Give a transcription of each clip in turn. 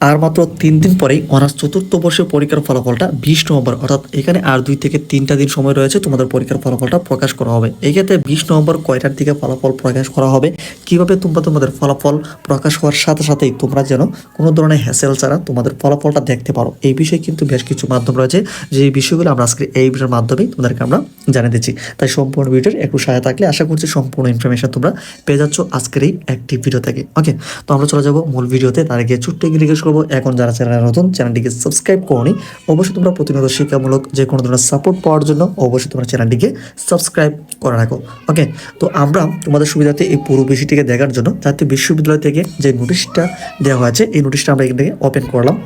আর মাত্র তিন দিন পরেই অনার্স চতুর্থ বর্ষের পরীক্ষার ফলাফলটা বিশ নভেম্বর, অর্থাৎ এখানে আর দুই থেকে তিনটা দিন সময় রয়েছে তোমাদের পরীক্ষার ফলাফলটা প্রকাশ করা হবে। এই ক্ষেত্রে বিশ নভেম্বর কয়টার দিকে ফলাফল প্রকাশ করা হবে? কীভাবে তোমরা তোমাদের ফলাফল প্রকাশ হওয়ার সাথে সাথেই তোমরা যেন কোনো ধরনের হ্যাসেল ছাড়া তোমাদের ফলাফলটা দেখতে পারো? এই বিষয়ে কিন্তু বেশ কিছু মাধ্যম রয়েছে। যে বিষয়গুলো আমরা আজকে এই ভিডিওর মাধ্যমেই তোমাদেরকে আমরা জানিয়ে দিচ্ছি। তাই সম্পূর্ণ ভিডিওর একটু সহায়তা থাকলে আশা করছি সম্পূর্ণ ইনফরমেশন তোমরা পেয়ে যাচ্ছ আজকের এই একটি ভিডিও থেকে। ওকে তো আমরা চলে যাব মূল ভিডিওতে তার আগে ছোট্ট রিকোয়েস্ট করব। এখন যারা চ্যানেলে নতুন, চ্যানেলটিকে সাবস্ক্রাইব করনি, অবশ্যই তোমরা প্রতিনিয়ত শিক্ষামূলক যে কোনো ধরনের সাপোর্ট পাওয়ার জন্য অবশ্যই তোমরা চ্যানেলটিকে সাবস্ক্রাইব করে রাখো। ওকে তো আমরা তোমাদের সুবিধাতে এই পুরো বিষয়টিকে দেখার জন্য জাতীয় বিশ্ববিদ্যালয় থেকে যে নোটিশটা দেওয়া হয়েছে, এই নোটিশটা আমরা এখান থেকে ওপেন করলাম।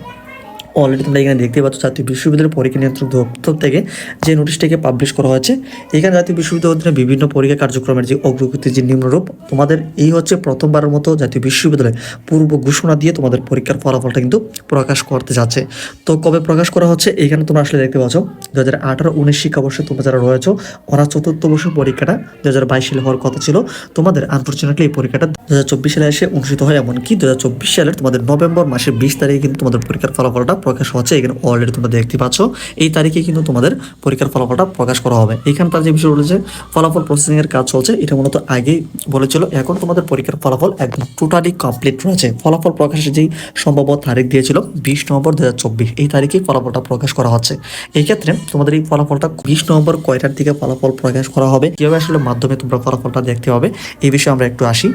অলরেডি তোমরা এখানে দেখতে পাচ্ছ জাতীয় বিশ্ববিদ্যালয়ের পরীক্ষা নিয়ন্ত্রক দপ্তর থেকে যে নোটিশটাকে পাবলিশ করা হয়েছে। এখানে জাতীয় বিশ্ববিদ্যালয়ের বিভিন্ন পরীক্ষা কার্যক্রমের যে অগ্রগতি, যে নিম্নরূপ, তোমাদের এই হচ্ছে প্রথমবারের মতো জাতীয় বিশ্ববিদ্যালয় পূর্ব ঘোষণা দিয়ে তোমাদের পরীক্ষার ফলাফলটা কিন্তু প্রকাশ করতে যাচ্ছে। তো কবে প্রকাশ করা হচ্ছে? এখানে তোমরা আসলে দেখতে পাচ্ছ দু হাজার আঠারো উনিশ শিক্ষাবর্ষে তোমরা যারা রয়েছে, ওরা চতুর্থ বর্ষের পরীক্ষাটা দু হাজার বাইশ সালে হওয়ার কথা ছিল। তোমাদের আনফর্চুনেটলি এই পরীক্ষাটা দু হাজার চব্বিশ সালে এসে অনুষ্ঠিত হয় এমনকি দু হাজার চব্বিশ সালের তোমাদের নভেম্বর মাসের বিশ তারিখে কিন্তু তোমাদের পরীক্ষার ফলাফলটা প্রকাশ হচ্ছে, এখানে অলরেডি তোমরা দেখতে পাচ্ছ। এই তারিখে কিন্তু তোমাদের পরীক্ষার ফলাফলটা প্রকাশ করা হবে। এখানে তার যে বিষয় রয়েছে, ফলাফল প্রসেসিং এর কাজ চলছে, এটা মূলত আগেই বলেছিল। এখন তোমাদের পরীক্ষার ফলাফল একদম টোটালি কমপ্লিট রয়েছে। ফলাফল প্রকাশের যেই সম্ভাব্য তারিখ দিয়েছিল, বিশ নভেম্বর দু এই তারিখেই ফলাফলটা প্রকাশ করা হচ্ছে। এই ক্ষেত্রে তোমাদের এই ফলাফলটা বিশ নভেম্বর কয়টার দিকে ফলাফল প্রকাশ করা হবে, কীভাবে আসলে মাধ্যমে তোমরা ফলাফলটা দেখতে হবে এই বিষয়ে আমরা একটু আসি।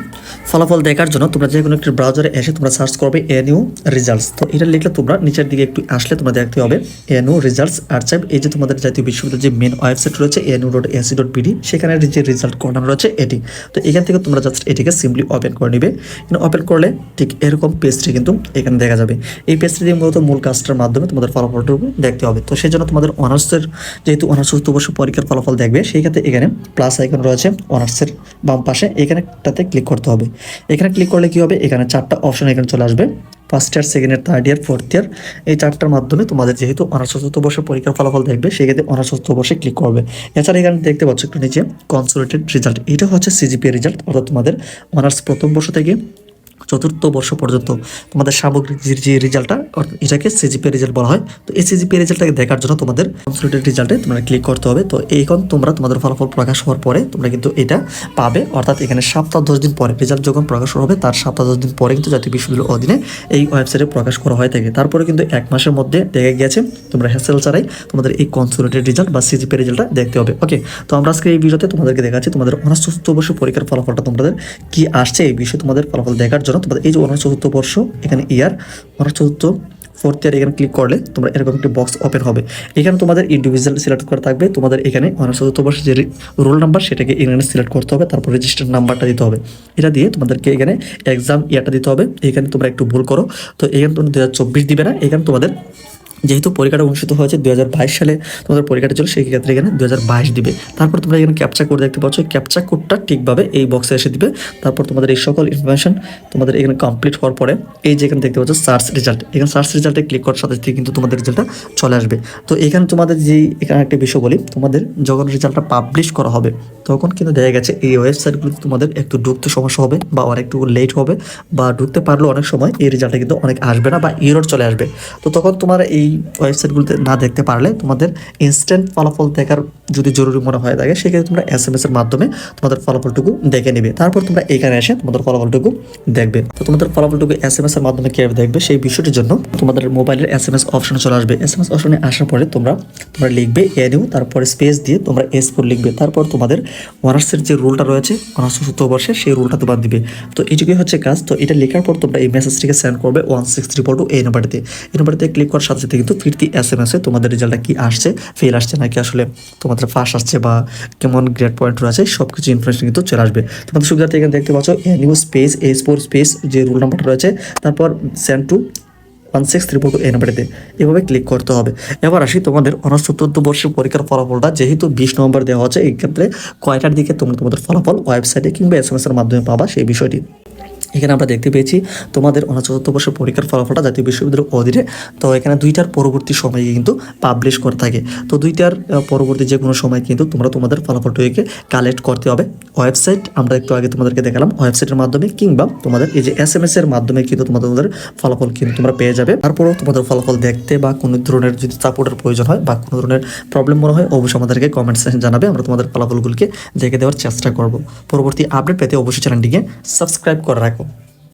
ফলাফল দেখার জন্য তোমরা যে কোনো একটি ব্রাউজারে এসে তোমরা সার্চ করবে এ নিউ রেজাল্টস তো এটা লিখলে তোমরা নিচের দিকে একটু আসলে তোমরা দেখতে হবে এনইউ রেজাল্টস আর্চাইভ এই যে তোমাদের জাতীয় বিশ্ববিদ্যালয়ের যে মেন ওয়েবসাইট রয়েছে NU dot AC dot BD সেখানে যে রেজাল্ট কর্নার রয়েছে এটি। তো এখান থেকে তোমরা জাস্ট এটিকে সিম্পলি ওপেন করে নিবে। ওপেন করলে ঠিক এরকম পেজটি কিন্তু এখানে দেখা যাবে। এই পেজটি দিয়ে মূলত মূল কাজটার মাধ্যমে তোমাদের ফলাফলটুকু দেখতে হবে। তো সেই জন্য তোমাদের অনার্সের যেহেতু অনার্স চতুর্থ বর্ষ পরীক্ষার ফলাফল দেখবে, সেই ক্ষেত্রে এখানে প্লাস আইকন রয়েছে অনার্সের বাম পাশে। এখানেটাতে ক্লিক করতে হবে। এখানে ক্লিক করলে কি হবে? এখানে চারটা অপশন এখানে চলে আসবে। First year second year third year fourth year এই চারটার মাধ্যমে তোমাদের যেহেতু অনার্স চতুর্থ বর্ষের পরীক্ষার ফলাফল দেখবে, সেক্ষেত্রে অনার্স চতুর্থ বর্ষে ক্লিক করবে। এছাড়া এখানে দেখতে পাচ্ছ একটু নিচে কনসোলেটেড রেজাল্ট এটা হচ্ছে সিজিপিএ রেজাল্ট অর্থাৎ তোমাদের অনার্স প্রথম বর্ষ থেকে চতুর্থ বর্ষ পর্যন্ত তোমাদের সামগ্রিক যে রেজাল্টটা এটাকে সিজিপি রেজাল্ট বলা হয়। তো এই সিজিপি রেজাল্টটাকে দেখার জন্য তোমাদের কনসোলিডেড রেজাল্টে তোমরা ক্লিক করতে হবে। তো এইখন তোমরা তোমাদের ফলাফল প্রকাশ হওয়ার পরে তোমরা কিন্তু এটা পাবে। অর্থাৎ এখানে সপ্তাহ দশ দিন পরে রেজাল্ট যখন প্রকাশ হবে, তার সপ্তাহ দশ দিন পরে কিন্তু জাতীয় বিশ্ববিদ্যালয়ের অধীনে এই ওয়েবসাইটে প্রকাশ করা হয়ে থাকে। তারপরে কিন্তু এক মাসের মধ্যে দেখে গেছে তোমরা হ্যাসেল ছাড়াই তোমাদের এই কনসোলিডেড রেজাল্ট বা সিজিপি রেজাল্টটা দেখতে হবে। ওকে তো আমরা আজকে এই ভিডিওতে তোমাদেরকে দেখাচ্ছি তোমাদের অনার্স চতুর্থ বর্ষ পরীক্ষার ফলাফলটা তোমাদের কি আসছে, এই বিষয়ে তোমাদের ফলাফল দেখার জন্য তোমাদের এই যে অনার্স চতুর্থ বর্ষ, এখানে ইয়ার অনার্স চতুর্থ ফোর্থ ইয়ার এখানে ক্লিক করলে তোমরা এরকম একটি বক্স ওপেন হবে। এখানে তোমাদের ইন্ডিভিজুয়াল সিলেক্ট করা থাকবে, তোমাদের এখানে অনার্স চতুর্থ বর্ষের যে রোল নাম্বার সেটাকে এখানে সিলেক্ট করতে হবে, তারপর রেজিস্টার নাম্বারটা দিতে হবে। এটা দিয়ে তোমাদেরকে এখানে এক্সাম ইয়ারটা দিতে হবে। এখানে তোমরা একটু ভুল করো। তো এখানে তোমরা দু হাজার চব্বিশ দিবে না, এখানে তোমাদের যেহেতু পরীক্ষাটা অনুষ্ঠিত হয়েছে দু হাজার বাইশ সালে, তোমাদের পরীক্ষাটা ছিল সেই ক্ষেত্রে এখানে দু হাজার বাইশ দিবে। তারপর তোমরা এখানে ক্যাপচা কোড দেখতে পাচ্ছ ক্যাপচা কোডটা ঠিকভাবে এই বক্সে এসে দিবে। তারপর তোমাদের এই সকল ইনফরমেশন তোমাদের এখানে কমপ্লিট হওয়ার পরে, এই যে এখানে দেখতে পাচ্ছ সার্চ রেজাল্ট এখানে সার্চ রেজাল্টে ক্লিক করার সাথে সাথে কিন্তু তোমাদের রেজাল্টটা চলে আসবে। তো এখানে তোমাদের যে এখানে একটা বিষয় বলি, তোমাদের যখন রেজাল্টটা পাবলিশ করা হবে, তখন কিন্তু দেখা গেছে এই ওয়েবসাইটগুলোতে তোমাদের একটু ঢুকতে সমস্যা হবে বা অনেকটু লেট হবে বা ঢুকতে পারলেও অনেক সময় এই রেজাল্টটা কিন্তু অনেক আসবে না বা ইরোর চলে আসবে। তো তখন তোমার এই ওয়েবসাইটগুলোতে না দেখতে পারলে তোমাদের ইনস্ট্যান্ট ফলাফল দেখার যদি জরুরি মনে হয় থাকে, সেক্ষেত্রে তোমরা এস এম এস এর মাধ্যমে তোমাদের ফলাফলটুকু দেখে নেবে। তারপর তোমরা এখানে এসে তোমাদের ফলাফলটুকু দেখবে। তো তোমাদের ফলাফলটুকু এস এম এস এর মাধ্যমে কীভাবে দেখবে, সেই বিষয়টির জন্য তোমাদের মোবাইলের এস এম এস অপশনে চলে আসবে। এস এম এস অপশনে আসার পরে তোমরা তোমরা লিখবে এনিউ তারপরে স্পেস দিয়ে তোমরা এস ফোর লিখবে। তারপর তোমাদের অনার্সের যে রুলটা রয়েছে অনার্স চতুর্থ বর্ষে সেই রুলটা তোমার দিবে। তো এইটুকুই হচ্ছে কাজ। তো এটা লেখার পর তোমরা এই মেসেজটিকে সেন্ড করবে one six three four two এই নাম্বারটিতে এই নাম্বারটিতে ক্লিক করার সাথে সাথে কিন্তু ফিরতি এস এম এসে তোমাদের রেজাল্টটা কি আসছে ফেল আসছে নাকি আসলে তোমাদের ফার্স্ট আসছে বা কেমন গ্রেড পয়েন্ট রয়েছে সব কিছু ইনফরমেশন কিন্তু চলে আসবে। তোমাদের সুবিধার্থে, এখানে দেখতে পাচ্ছ NU space A four space যে রুল নাম্বারটা রয়েছে, তারপর send to one six three four এই নাম্বারটিতে এভাবে ক্লিক করতে হবে। এবার আসি তোমাদের অনার্স চতুর্থ বর্ষের পরীক্ষার ফলাফলটা। যেহেতু বিশ নম্বর দেওয়া হচ্ছে, এই ক্ষেত্রে কয়টার দিকে তোমরা তোমাদের ফলাফল ওয়েবসাইটে কিংবা এস এম এস এর মাধ্যমে পাবা সেই বিষয়টি। এখানে আমরা দেখতে পেয়েছি তোমাদের অনার্স চতুর্থ বর্ষের পরীক্ষার ফলাফলটা জাতীয় বিশ্ববিদ্যালয়ের অধীনে। তো এখানে দুইটার পরবর্তী সময়ে কিন্তু পাবলিশ করে থাকে। তো দুইটার পরবর্তী যে কোনো সময় কিন্তু তোমরা তোমাদের ফলাফলটিকে কালেক্ট করতে হবে। ওয়েবসাইট আমরা একটু আগে তোমাদেরকে দেখালাম। ওয়েবসাইটের মাধ্যমে কিংবা তোমাদের এই যে এস এম এস এর মাধ্যমে কিন্তু তোমাদের তোমাদের ফলাফল কিন্তু তোমরা পেয়ে যাবে। তারপরেও তোমাদের ফলাফল দেখতে বা কোনো ধরনের যদি সাপোর্টের প্রয়োজন হয় বা কোনো ধরনের প্রবলেম মনে হয়, অবশ্যই আমাদেরকে কমেন্ট সেকশন জানাবে। আমরা তোমাদের ফলাফলগুলোকে দেখে দেওয়ার চেষ্টা করব। পরবর্তী আপডেট পেতে অবশ্যই চ্যানেলটিকে সাবস্ক্রাইব করে রাখবে। Michael.